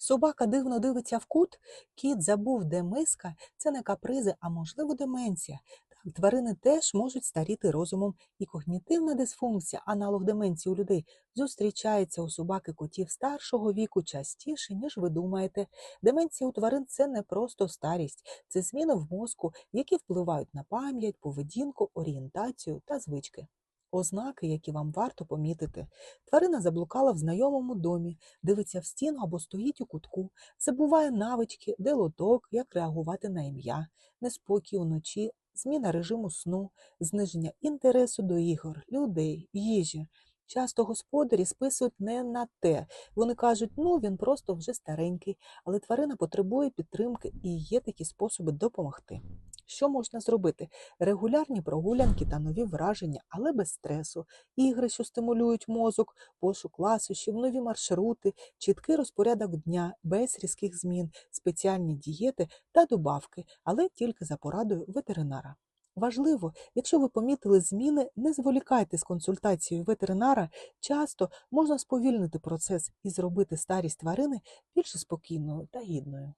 Собака дивно дивиться в кут, кіт забув, де миска, це не капризи, а можливо деменція. Так, тварини теж можуть старіти розумом, і когнітивна дисфункція, аналог деменції у людей, зустрічається у собаки котів старшого віку частіше, ніж ви думаєте. Деменція у тварин це не просто старість, це зміни в мозку, які впливають на пам'ять, поведінку, орієнтацію та звички. Ознаки, які вам варто помітити. Тварина заблукала в знайомому домі, дивиться в стіну або стоїть у кутку, забуває навички, де лоток, як реагувати на ім'я, неспокій уночі, зміна режиму сну, зниження інтересу до ігор, людей, їжі. Часто господарі списують не на те. Вони кажуть, ну він просто вже старенький, але тварина потребує підтримки і є такі способи допомогти. Що можна зробити? Регулярні прогулянки та нові враження, але без стресу, ігри, що стимулюють мозок, пошук ласощів, нові маршрути, чіткий розпорядок дня, без різких змін, спеціальні дієти та добавки, але тільки за порадою ветеринара. Важливо, якщо ви помітили зміни, не зволікайте з консультацією ветеринара. Часто можна сповільнити процес і зробити старість тварини більш спокійною та гідною.